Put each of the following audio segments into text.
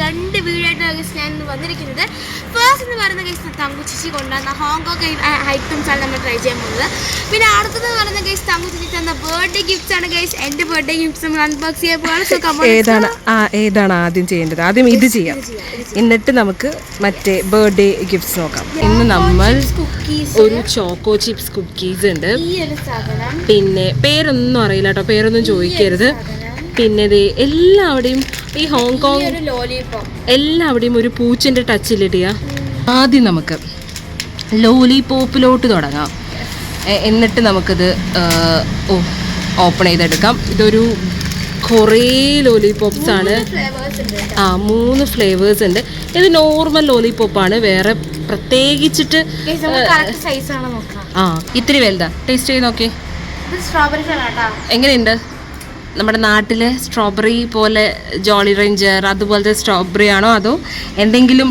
രണ്ട് ഗൈസ് ഞാൻ ഇന്ന് വന്നിരിക്കുന്നത്. ഫസ്റ്റ് എന്ന് പറയുന്ന കേസ് തങ്കുച്ചിച്ചി കൊണ്ടുവന്ന ഹോങ്കോങ് ഐറ്റംസ് ആണ് നമ്മൾ ട്രൈ ചെയ്യാൻ പോകുന്നത്. പിന്നെ അടുത്തത് പറയുന്ന കേസ് തങ്കുച്ചിച്ചി തന്ന ബർത്ത്ഡേ ഗിഫ്റ്റ്സ് ആണ് കേസ് എന്റെ ബർത്ത്ഡേ ഗിഫ്റ്റ്സ് നമ്മൾ അൺബോക്സ് ചെയ്യാൻ പോകണം ഏതാണ്? ഏതാണ് ആദ്യം ചെയ്യേണ്ടത്? ആദ്യം ഇത് ചെയ്യാം. എന്നിട്ട് നമുക്ക് മറ്റേ ബർത്ത്ഡേ ഗിഫ്റ്റ്സ് നോക്കാം. ഇന്ന് നമ്മൾ ഒരു ചോക്കോ ചിപ്സ് കുക്കീസ് ഉണ്ട്. പിന്നെ പേരൊന്നും അറിയില്ല കേട്ടോ പേരൊന്നും ചോദിക്കരുത്. പിന്നെ എല്ലാവിടെയും ഈ ഹോങ്കോങ് ഒരു ലോലിപോപ്പ് എല്ലാവിടെയും ഒരു പൂച്ചന്റെ ടച്ചിലിടിയ ആദ്യം നമുക്ക് ലോലിപോപ്പിലോട്ട് തുടങ്ങാം. എന്നിട്ട് നമുക്കിത് ഓപ്പൺ ചെയ്തെടുക്കാം. ഇതൊരു കുറേ ലോലിപോപ്സ് ആണ്. ആ മൂന്ന് ഫ്ലേവേഴ്സ് ഉണ്ട്. ഇത് നോർമൽ ലോലിപോപ്പാണ് വേറെ പ്രത്യേകിച്ചിട്ട് നമുക്ക് സൈസ് ആണ് നോക്കാം. ആ ഇത്തിരി വലുതാ. ടേസ്റ്റ് ചെയ്ത് നോക്കി. ഇത് സ്ട്രോബെറി ഫ്ലേവർ എങ്ങനെയുണ്ട്? നമ്മുടെ നാട്ടിലെ സ്ട്രോബെറി പോലെ ജോളി റേഞ്ചർ അതുപോലത്തെ സ്ട്രോബെറി ആണോ അതോ എന്തെങ്കിലും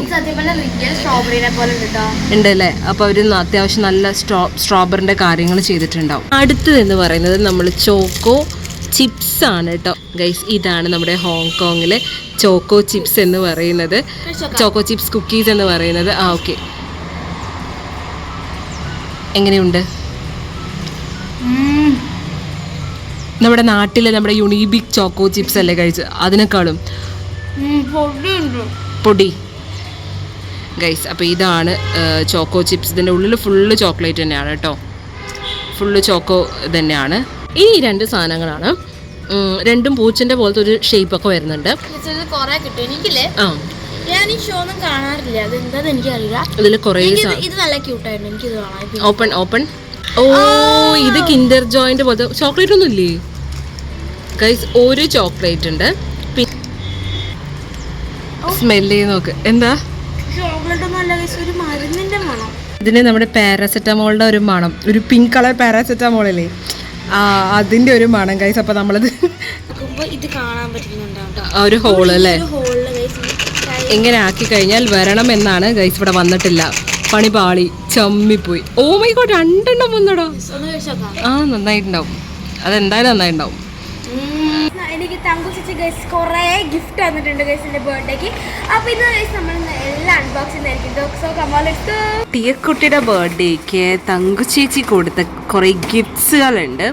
ഉണ്ട് അല്ലേ അപ്പോൾ അവർ അത്യാവശ്യം നല്ല സ്ട്രോ സ്ട്രോബെറിന്റെ കാര്യങ്ങൾ ചെയ്തിട്ടുണ്ടാവും. അടുത്തത് എന്ന് പറയുന്നത് നമ്മൾ ചോക്കോ ചിപ്സ് ആണ് കേട്ടോ ഗൈസ് ഇതാണ് നമ്മുടെ ഹോങ്കോങ്ങിലെ ചോക്കോ ചിപ്സ് എന്ന് പറയുന്നത്. ചോക്കോ ചിപ്സ് കുക്കീസ് എന്ന് പറയുന്നത്. ആ ഓക്കെ എങ്ങനെയുണ്ട്? നമ്മുടെ നാട്ടിലെ നമ്മുടെ യുണീബിക് ചോക്കോ ചിപ്സ് അല്ലേ കഴിച്ച്? അതിനേക്കാളും. പൊടി. ഗൈസ് അപ്പോൾ ഇതാണ് ചോക്കോ ചിപ്സ് ഇതിന്റെ ഉള്ളിൽ ഫുള്ള് ചോക്ലേറ്റ് തന്നെയാണ് കേട്ടോ. ഫുള്ള് ചോക്കോ തന്നെയാണ്. ഈ രണ്ട് സാധനങ്ങളാണ്. രണ്ടും പൂച്ചന്റെ പോലത്തെ ഒരു ഷേപ്പ് ഒക്കെ വരുന്നുണ്ട്. ആ. ഞാൻ ഈ ഷോ ഒന്നും കാണാറില്ല. അത് എന്താന്ന് എനിക്കറിയില്ല. ഇതിൽ കുറേ ഓപ്പൺ ഓപ്പൺ ഓ ഇത് കിൻഡർ ജോയിന്റ് പോലത്തെ ചോക്ലേറ്റ് ഒന്നും ഇല്ലേ? ഗൈസ് ഒരു ചോക്ലേറ്റ് ഉണ്ട്. സ്മെൽ ചെയ്ത് നോക്ക്. എന്താ? ഇതിന് നമ്മുടെ പാരസെറ്റമോളിന്റെ ഒരു മണം. ഒരു പിങ്ക് കളർ പാരാസെറ്റമോൾ അല്ലേ ആ അതിന്റെ ഒരു മണം കൈസ് അപ്പൊ നമ്മളത് ഇത് കാണാൻ പറ്റുന്നുണ്ടാവും ഒരു ഹോൾ അല്ലേ? ഇങ്ങനെ ആക്കി കഴിഞ്ഞാൽ വരണം എന്നാണ് ഗൈസ് ഇവിടെ വന്നിട്ടില്ല. പണി പാളി ചമ്മിപ്പോയി. ഓ മൈ ഗോഡ് രണ്ടെണ്ണം വന്നടോ. ആ നന്നായിട്ടുണ്ടാവും. അതെന്തായാലും നന്നായിട്ടുണ്ടാവും. എനിക്ക് തങ്കു ചേച്ചി ഗൈസ് കുറേ ഗിഫ്റ്റ് തന്നിട്ടുണ്ട് ഗൈസ് എന്റെ ബർത്ത്ഡേക്ക് അപ്പോൾ ഇന്ന് ഗൈസ് നമ്മൾ എല്ലാം അൺബോക്സിംഗ് ആയിരിക്കും. ഡോക്സോ കമാൽ തീയക്കുട്ടിയുടെ ബർത്ത്ഡേക്ക് തങ്കു ചേച്ചി കൊടുത്ത കുറേ ഗിഫ്റ്റ്സുകളുണ്ട്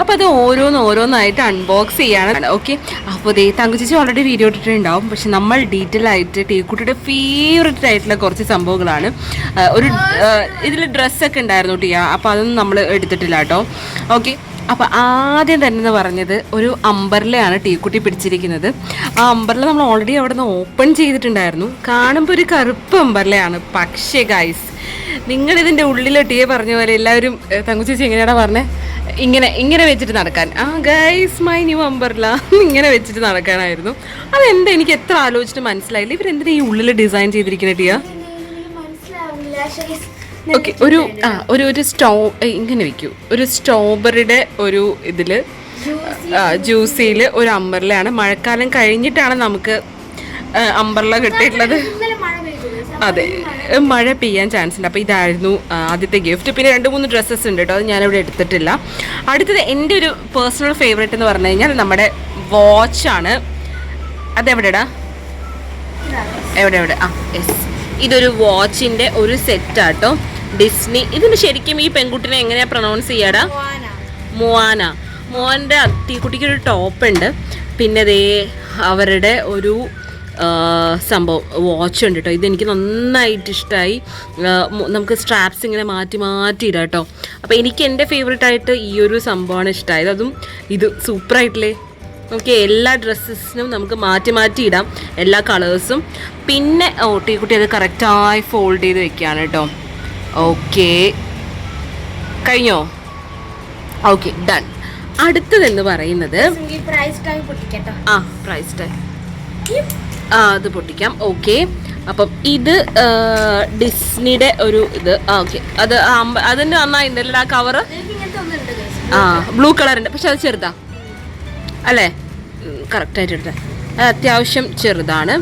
അപ്പോൾ അത് ഓരോന്ന് ഓരോന്നായിട്ട് അൺബോക്സ് ചെയ്യാണ്. ഓക്കെ അപ്പോൾ ദേ തങ്കു ചേച്ചി ഓൾറെഡി വീഡിയോ ഇട്ടിട്ടുണ്ടാവും. പക്ഷെ നമ്മൾ ഡീറ്റെയിൽ ആയിട്ട് ടീക്കുട്ടിയുടെ ഫേവററ്റ് ആയിട്ടുള്ള കുറച്ച് സംഭവങ്ങളാണ്. ഒരു ഇതിൽ ഡ്രസ്സൊക്കെ ഉണ്ടായിരുന്നു ടീയ. അപ്പോൾ അതൊന്നും നമ്മൾ എടുത്തിട്ടില്ല കേട്ടോ. ഓക്കെ അപ്പോൾ ആദ്യം തന്നെ എന്ന് പറഞ്ഞത് ഒരു അമ്പർലയാണ് ടീക്കുട്ടി പിടിച്ചിരിക്കുന്നത്. ആ അമ്പർല നമ്മൾ ഓൾറെഡി അവിടെ നിന്ന് ഓപ്പൺ ചെയ്തിട്ടുണ്ടായിരുന്നു. കാണുമ്പോൾ ഒരു കറുപ്പ് അമ്പർലയാണ് പക്ഷേ ഗൈസ് നിങ്ങളിതിന്റെ ഉള്ളിൽ ടീയെ പറഞ്ഞ പോലെ എല്ലാവരും തങ്കുച്ചേച്ചി തങ്കു ചേച്ചി എങ്ങനെയാടാ പറഞ്ഞത് ഇങ്ങനെ ഇങ്ങനെ വെച്ചിട്ട് നടക്കാൻ. ആ ഗൈസ് മൈ ന്യൂ അമ്പർല ഇങ്ങനെ വെച്ചിട്ട് നടക്കാനായിരുന്നു. അതെന്താ? എനിക്ക് എത്ര ആലോചിച്ചിട്ട് മനസ്സിലായില്ല. ഇവരെന്തിനാ ഈ ഉള്ളിൽ ഡിസൈൻ ചെയ്തിരിക്കുന്ന ടീയാ? ഓക്കെ ഒരു ആ ഒരു ഒരു സ്റ്റോ ഇങ്ങനെ വെക്കൂ. ഒരു സ്ട്രോബെറിയുടെ ഒരു ഇതിൽ ജ്യൂസിയിൽ ഒരു അമ്പർലയാണ് മഴക്കാലം കഴിഞ്ഞിട്ടാണ് നമുക്ക് അമ്പർല കിട്ടിയിട്ടുള്ളത്. അതെ. മഴ. പെയ്യാൻ ചാൻസ് ഉണ്ട് അപ്പോൾ ഇതായിരുന്നു ആദ്യത്തെ ഗിഫ്റ്റ് പിന്നെ രണ്ട് മൂന്ന് ഡ്രസ്സസ് ഉണ്ട് കേട്ടോ അത് ഞാനിവിടെ എടുത്തിട്ടില്ല. അടുത്തത് എന്റെ ഒരു പേഴ്സണൽ ഫേവറേറ്റ് എന്ന് പറഞ്ഞു കഴിഞ്ഞാൽ നമ്മുടെ വാച്ചാണ് അതെവിടെടാ? എവിടെ എവിടെ? ആ യെസ് ഇതൊരു വാച്ചിന്റെ ഒരു സെറ്റാട്ടോ ഡിസ്നി. ഇതിന് ശരിക്കും ഈ പെൺകുട്ടിനെ എങ്ങനെയാ പ്രൊണൗൺസ് ചെയ്യാടാ. മോവാന മോന്റെ കുട്ടിക്ക് ഒരു ടോപ്പ് ഉണ്ട്. പിന്നെ ദേ അവരുടെ ഒരു സംഭവം വാച്ച് ഉണ്ട് കേട്ടോ ഇതെനിക്ക് നന്നായിട്ട് ഇഷ്ടമായി നമുക്ക് സ്ട്രാപ്സ് ഇങ്ങനെ മാറ്റി മാറ്റി ഇടാം കേട്ടോ അപ്പോൾ എനിക്ക് എന്റെ ഫേവറേറ്റ് ആയിട്ട് ഈ ഒരു സംഭവമാണ് ഇഷ്ടമായത് അതും ഇത് സൂപ്പറായിട്ടില്ലേ നമുക്ക് എല്ലാ ഡ്രസ്സസിനും നമുക്ക് മാറ്റി മാറ്റി ഇടാം. എല്ലാ കളേഴ്സും പിന്നെ ഓ ടീക്കുട്ടി അത് കറക്റ്റായി ഫോൾഡ് ചെയ്ത് വെക്കുകയാണ് കേട്ടോ ഓക്കെ കഴിഞ്ഞോ? ഓക്കെ ഡൺ അടുത്തതെന്ന് പറയുന്നത് ആ പ്രൈസ് ടാഗ് ആ അത് പൊട്ടിക്കാം. ഓക്കെ അപ്പം ഇത് ഡിസ്നിയുടെ ഒരു ഇത്. ആ ഓക്കെ അത് അതിന്റെ നന്നായിട്ടുണ്ടല്ലോ ആ കവറ്. ആ ബ്ലൂ കളറുണ്ട് പക്ഷെ അത് ചെറുതാ. അല്ലേ? കറക്റ്റായിട്ട് എടുത്ത. അത് അത്യാവശ്യം ചെറുതാണ്.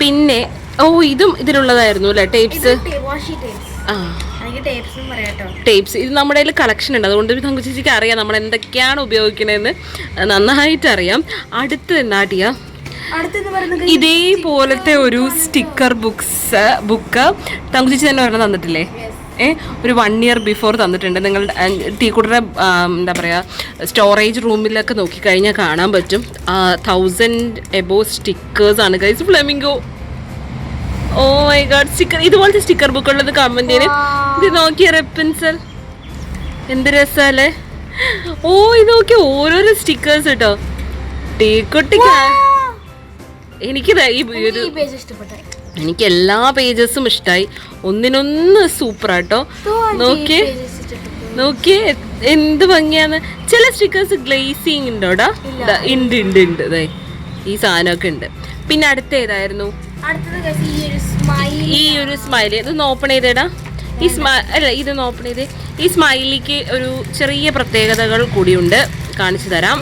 പിന്നെ ഓ ഇതും ഇതിലുള്ളതായിരുന്നു അല്ലേ? ടേപ്സ് ടേപ്സ് ഇത് നമ്മുടെ കയ്യിൽ കളക്ഷൻ ഉണ്ട്. അതുകൊണ്ട് നമുക്ക് ചേച്ചിക്ക് അറിയാം നമ്മൾ എന്തൊക്കെയാണ് ഉപയോഗിക്കണതെന്ന് നന്നായിട്ട് അറിയാം. അടുത്ത് എന്നാട്ടിയ ഇതേപോലത്തെ ഒരു സ്റ്റിക്കർ ബുക്സ് ബുക്ക് തങ്കുചേച്ചി തന്നെ ഒരെണ്ണം തന്നിട്ടില്ലേ? ഏ ഒരു വൺ ഇയർ ബിഫോർ തന്നിട്ടുണ്ട്. നിങ്ങൾ ടീക്കുട്ടറെ എന്താ പറയുക സ്റ്റോറേജ് റൂമിലൊക്കെ നോക്കിക്കഴിഞ്ഞാൽ കാണാൻ പറ്റും. തൗസൻഡ് എബോ സ്റ്റിക്കേഴ്സ് ആണ്. Guys flamingo oh my god sticker ഇതുപോലത്തെ സ്റ്റിക്കർ ബുക്ക് ഉള്ളത് കമന്റ് ഇത് നോക്കിയ റെപ്പൻസൽ എന്ത് രസല്ലേ? ഓ ഇത് നോക്കി ഓരോരോ സ്റ്റിക്കേഴ്സ് കേട്ടോ ടീക്കുട്ടിക്ക എനിക്കിത് ഈ ഒരു എനിക്ക് എല്ലാ പേജസും ഇഷ്ടമായി ഒന്നിനൊന്ന് സൂപ്പറാട്ടോ നോക്കിയേ. നോക്കി എന്ത് ഭംഗിയാന്ന് ചില സ്റ്റിക്കേഴ്സ് ഗ്ലേസിങ് ഉണ്ടോടാ? ഉണ്ട് ഉണ്ട് ഉണ്ട് ഈ സാധനമൊക്കെ ഉണ്ട്. പിന്നെ അടുത്ത ഏതായിരുന്നു ഈ ഒരു സ്മൈൽ ഇതൊന്ന് ഓപ്പൺ ചെയ്തേടാ. ഈ സ്മൈ അല്ല ഇതൊന്ന് ഓപ്പൺ ചെയ്ത്. ഈ സ്മൈലിക്ക് ഒരു ചെറിയ പ്രത്യേകതകൾ കൂടിയുണ്ട്. കാണിച്ചു തരാം.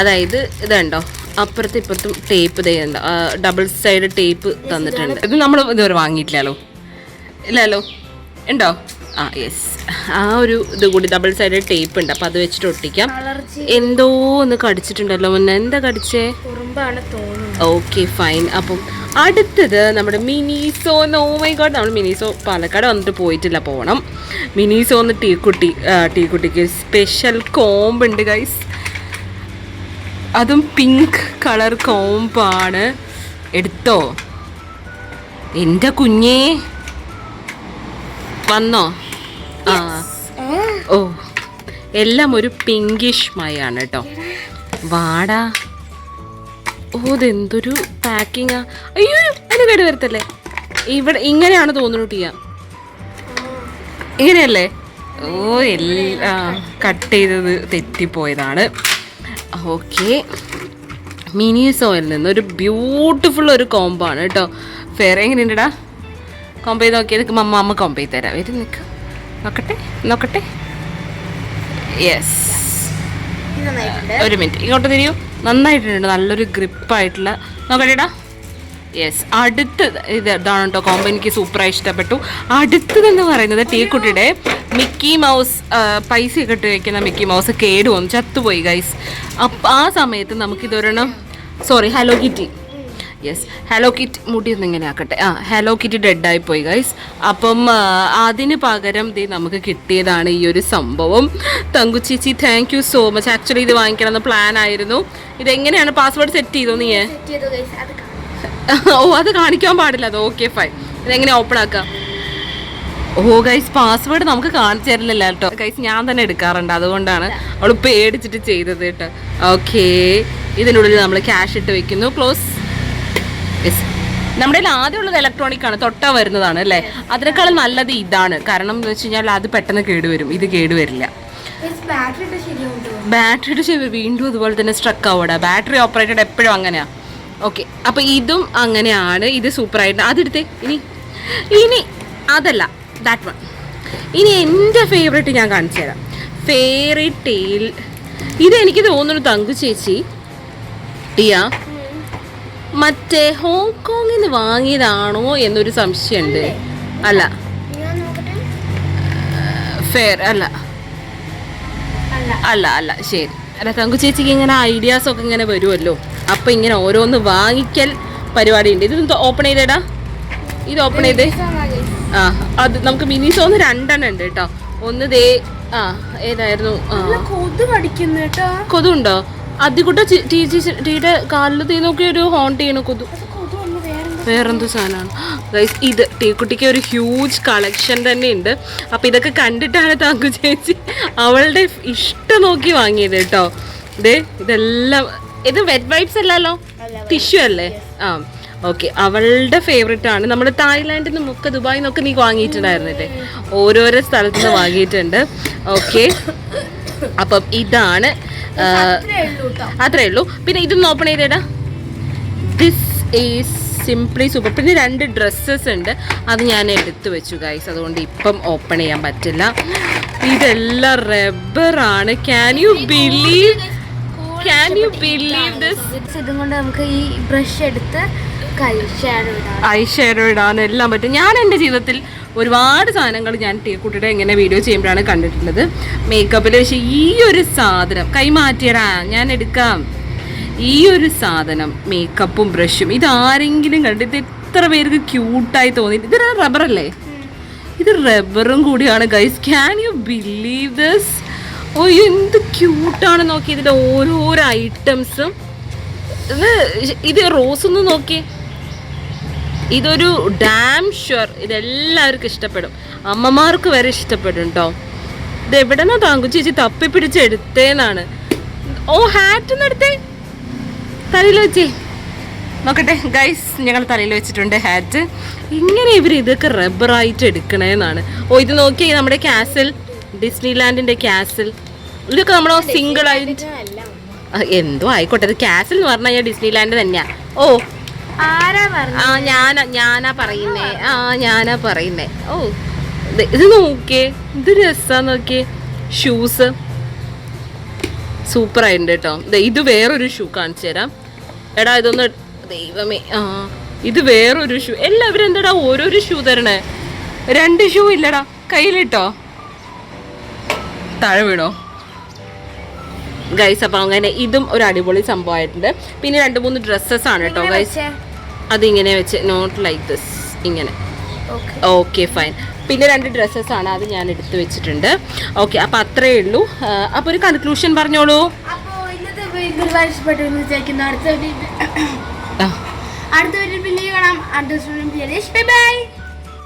അതായത് ഇതുണ്ടോ അപ്പുറത്തും ഇപ്പുറത്തും ടേപ്പ് ചെയ്യുന്നുണ്ട് ഡബിൾ സൈഡ് ടേപ്പ് തന്നിട്ടുണ്ട്. ഇത് നമ്മൾ ഇതുവരെ വാങ്ങിയിട്ടില്ലല്ലോ. ഇല്ലല്ലോ? ഉണ്ടോ? ആ യെസ് ആ ഒരു ഇത് കൂടി ഡബിൾ സൈഡ് ടേപ്പ് ഉണ്ട്. അപ്പോൾ അത് വെച്ചിട്ട് ഒട്ടിക്കാം. എന്തോ ഒന്ന് കടിച്ചിട്ടുണ്ടല്ലോ മുന്നേ. എന്താ കടിച്ചേ? തോന്നുന്നത് ഓക്കെ ഫൈൻ അപ്പം അടുത്തത് നമ്മുടെ മിനിസോ നോമൈ ഗോഡ് നമ്മൾ മിനിസോ പാലക്കാട് വന്നിട്ട് പോയിട്ടില്ല പോകണം മിനിസോ എന്ന് ടീക്കുട്ടി ടീക്കുട്ടിക്ക് സ്പെഷ്യൽ കോമ്പുണ്ട് ഗൈസ് അതും പിങ്ക് കളർ കോമ്പാണ് എടുത്തോ? എന്റെ കുഞ്ഞേ. വന്നോ? ആ. ഓ. എല്ലാം ഒരു പിങ്കിഷ് മയാണ് കേട്ടോ. വാടാ. ഓ ഇതെന്തൊരു പാക്കിങ്ങാ അയ്യോ അതിന് കേട് വരത്തല്ലേ? ഇവിടെ ഇങ്ങനെയാണ് തോന്നുന്നു ടീയ ഇങ്ങനെയല്ലേ? ഓ എല്ലാ കട്ട് ചെയ്തത് തെറ്റിപ്പോയതാണ്. ഓക്കെ. മിനി സോയിൽ നിന്ന് ഒരു ബ്യൂട്ടിഫുൾ ഒരു കോമ്പാണ് കേട്ടോ. ഫെയർ എങ്ങനെയുണ്ടടാ? കോമ്പ് ചെയ്ത് നോക്കിയത് മമ്മ അമ്മ കോമ്പ് ചെയ്ത് തരാം. വരും നിൽക്ക് നോക്കട്ടെ നോക്കട്ടെ. യെസ് ഒരു മിനിറ്റ് ഇങ്ങോട്ട് തിരിയൂ. നന്നായിട്ടുണ്ട്. നല്ലൊരു ഗ്രിപ്പായിട്ടുള്ള നോക്കട്ടെടാ. യെസ് അടുത്ത് ഇത് ഇതാണ് കേട്ടോ കോമ്പോ എനിക്ക് സൂപ്പറായി ഇഷ്ടപ്പെട്ടു. അടുത്തതെന്ന് പറയുന്നത് ടീക്കുട്ടിയുടെ മിക്കി മൗസ് പൈസ പൈസയൊക്കെ ഇട്ട് വയ്ക്കുന്ന മിക്കി മൗസ് കേടുവന്നു. ചത്തുപോയി ഗൈസ് അപ്പം ആ സമയത്ത് നമുക്കിതൊരെണ്ണം sorry hello kitty yes hello kit മുടി ഒന്നിങ്ങനെ ആക്കട്ടെ. ആ ഹലോ കിറ്റ് ഡെഡായി പോയി ഗൈസ് അപ്പം അതിന് പകരം ദേ നമുക്ക് കിട്ടിയതാണ് ഈ ഒരു സംഭവം. തങ്കു ചേച്ചി thank you so much actually ഇത് വാങ്ങിക്കണം എന്ന് പ്ലാൻ ആയിരുന്നു. ഇതെങ്ങനെയാണ് പാസ്വേഡ് സെറ്റ് ചെയ്തോ നീ? ഓ അത് കാണിക്കാൻ പാടില്ല. അത് ഓക്കെ ഫൈൻ ഇതെങ്ങനെ ഓപ്പൺ ആക്കാം? ഓ ഗൈസ് പാസ്വേഡ് നമുക്ക് കാണിച്ചു തരില്ല കേട്ടോ. ഗൈസ് ഞാൻ തന്നെ എടുക്കാറുണ്ട്. അതുകൊണ്ടാണ് അവൾ പേടിച്ചിട്ട് ചെയ്തത് കേട്ടോ. ഓക്കേ ഇതിനുള്ളിൽ നമ്മൾ ക്യാഷ് ഇട്ട് വെക്കുന്നു. ക്ലോസ് യെസ് നമ്മുടെ കയ്യിൽ ആദ്യമുള്ളത് ഇലക്ട്രോണിക് ആണ് തൊട്ടാ വരുന്നതാണ് അല്ലേ? അതിനേക്കാളും നല്ലത് ഇതാണ്. കാരണം എന്ന് വെച്ച് കഴിഞ്ഞാൽ അത് പെട്ടെന്ന് കേടുവരും ഇത് കേടുവരില്ല ബാറ്ററിയുടെ ശരി വീണ്ടും അതുപോലെ തന്നെ സ്ട്രക്ക് ആവടാ. ബാറ്ററി ഓപ്പറേറ്റഡ് എപ്പോഴും അങ്ങനെയാ. ഓക്കെ അപ്പോൾ ഇതും അങ്ങനെയാണ്. ഇത് സൂപ്പറായിട്ട് അതെടുത്തേ ഇനി. ഇനി അതല്ല ദാറ്റ് വൺ ഇനി എന്റെ ഫേവറേറ്റ് ഞാൻ കാണിച്ചു തരാം. ഫേറി ടെയിൽ ഇത് എനിക്ക് തോന്നുന്നു തങ്കു ചേച്ചി ടിയ. മറ്റേ ഹോങ്കോങ്ങിൽ നിന്ന് വാങ്ങിയതാണോ എന്നൊരു സംശയമുണ്ട്. അല്ല? ഫെയർ അല്ല. അല്ല. അല്ല ശരി. അല്ല തങ്കു ചേച്ചിക്ക് ഇങ്ങനെ ഐഡിയാസ് ഒക്കെ ഇങ്ങനെ വരുമല്ലോ. അപ്പൊ ഇങ്ങനെ ഓരോന്ന് വാങ്ങിക്കൽ പരിപാടി ഉണ്ട് ഇത് ഓപ്പൺ ചെയ്തേടാ? ഇത് ഓപ്പൺ ചെയ്തേ? ആ അത് നമുക്ക് മിനി സോന്ന് രണ്ടെണ്ണം ഉണ്ട് കേട്ടോ. ഒന്ന് ദേ ആ ഏതായിരുന്നു? കൊതു കടിക്കുന്നു കേട്ടോ. കൊതുണ്ടോ? അതികൂട്ട ടീയുടെ കാലിൽ തീ നോക്കി ഒരു ഹോണ്ട് ചെയ്യണ കൊതു. വേറെന്ത് വേറെ വേറെന്തോ സാധനമാണ് ഗൈസ് ഇത് ടീക്കുട്ടിക്ക് ഒരു ഹ്യൂജ് കളക്ഷൻ തന്നെ ഉണ്ട്. അപ്പം ഇതൊക്കെ കണ്ടിട്ടാണ് താങ്കു ചേച്ചി അവളുടെ ഇഷ്ടം നോക്കി വാങ്ങിയത് കേട്ടോ. ദേ ഇതെല്ലാം ഇത് വെറ്റ് വൈപ്സ് അല്ലല്ലോ? ടിഷ്യൂ അല്ലേ? ആ ഓക്കെ അവളുടെ ഫേവറേറ്റ് ആണ്. നമ്മൾ തായ്ലാൻഡിൽ നിന്ന് മുക്ക ദുബായിൽ നിന്നൊക്കെ നീ വാങ്ങിയിട്ടുണ്ടായിരുന്നില്ലേ? ഓരോരോ സ്ഥലത്ത് നിന്ന് വാങ്ങിയിട്ടുണ്ട്. ഓക്കെ അപ്പം ഇതാണ് അത്രേ ഉള്ളൂ പിന്നെ ഇതൊന്ന് ഓപ്പൺ ചെയ്തേടാ. ദിസ് ഈസ് സിംപ്ലി സൂപ്പർ പിന്നെ രണ്ട് ഡ്രസ്സസ് ഉണ്ട്. അത് ഞാൻ എടുത്തു വെച്ചു ഗൈസ് അതുകൊണ്ട് ഇപ്പം ഓപ്പൺ ചെയ്യാൻ പറ്റില്ല. ഇതെല്ലാം റബ്ബറാണ് can you believe can you believe this ഇതും കൊണ്ട് നമുക്ക് ഈ ബ്രഷ് എടുത്ത് ഐ ഷാഡോ ഇടാൻ എല്ലാം പറ്റും. ഞാൻ എന്റെ ജീവിതത്തിൽ ഒരുപാട് സാധനങ്ങൾ ഞാൻ ടീക്കുട്ടിയുടെ ഇങ്ങനെ വീഡിയോ ചെയ്യുമ്പോഴാണ് കണ്ടിട്ടുള്ളത്. മേക്കപ്പിൽ പക്ഷേ ഈ ഒരു സാധനം കൈ മാറ്റിയടാ ഞാൻ എടുക്കാം. ഈ ഒരു സാധനം മേക്കപ്പും ബ്രഷും ഇത് ആരെങ്കിലും കണ്ടിട്ട് എത്ര പേർക്ക് ക്യൂട്ടായി തോന്നി. ഇത് റബ്ബറല്ലേ ഇത് റബ്ബറും കൂടിയാണ് guys can you believe this oh എന്ത് ക്യൂട്ടാണ് നോക്കി ഇതിന്റെ ഓരോരോ ഐറ്റംസും ഇത് റോസ് ഒന്ന് നോക്കിയേ. ഇതൊരു ഡാം ഷുവർ ഇതെല്ലാവർക്കും ഇഷ്ടപ്പെടും. അമ്മമാർക്ക് വരെ ഇഷ്ടപ്പെടും കേട്ടോ ഇത് എവിടെന്നാ താങ്കു ചേച്ചി തപ്പി പിടിച്ച് എടുത്തേന്നാണ്. ഓ ഹാറ്റ് എടുത്തേ. തലയിൽ വെച്ചേ. നോക്കട്ടെ ഗൈസ് ഞങ്ങൾ തലയിൽ വെച്ചിട്ടുണ്ട് ഹാറ്റ് ഇങ്ങനെ ഇവർ ഇതൊക്കെ റബ്ബറായിട്ട് എടുക്കണേന്നാണ്. ഓ ഇത് നോക്കിയേ നമ്മുടെ ക്യാസിൽ ഡിസ്നി ലാൻഡിന്റെ കാസിൽ ഇതൊക്കെ നമ്മൾ സിംഗിൾ ആയിട്ട് എന്തോ ആയിക്കോട്ടെ ഇത് കാസിൽ എന്ന് പറഞ്ഞാൽ ഡിസ്നി ലാൻഡ് തന്നെയാ. ഓ ആ ഞാനാ ഞാനാ പറയുന്നേ. ആ. ഞാനാ പറയുന്നേ. ഓ ഇത് നോക്കിയേ. ഇത് രസാ നോക്കിയേ. ഷൂസ് സൂപ്പർ ആയിട്ടുണ്ട് കേട്ടോ ഇത് വേറൊരു ഷൂ കാണിച്ചു തരാം. എടാ ഇതൊന്ന് ദൈവമേ ആ. ഇത് വേറൊരു ഷൂ എല്ലാവരും എന്താടാ ഓരോരോ ഷൂ തരണേ? രണ്ട് ഷൂ ഇല്ലടാ. കയ്യിലിട്ടോ? താഴെ വീണോ? ഗൈസ് അപ്പം അങ്ങനെ ഇതും ഒരു അടിപൊളി സംഭവമായിട്ടുണ്ട്. പിന്നെ രണ്ട് മൂന്ന് ഡ്രസ്സസ് ആണ് കേട്ടോ ഗൈസ് അതിങ്ങനെ വെച്ച് നോട്ട് ലൈക്ക് ദിസ് ഇങ്ങനെ. ഓക്കെ ഫൈൻ പിന്നെ രണ്ട് ഡ്രസ്സസ് ആണ് അത് ഞാൻ എടുത്തു വെച്ചിട്ടുണ്ട്. ഓക്കെ അപ്പോൾ അത്രേ ഉള്ളൂ. അപ്പോൾ ഒരു കൺക്ലൂഷൻ പറഞ്ഞോളൂ. അടുത്ത വീഡിയോ പിന്നെ കാണാം. അടുത്ത ബൈ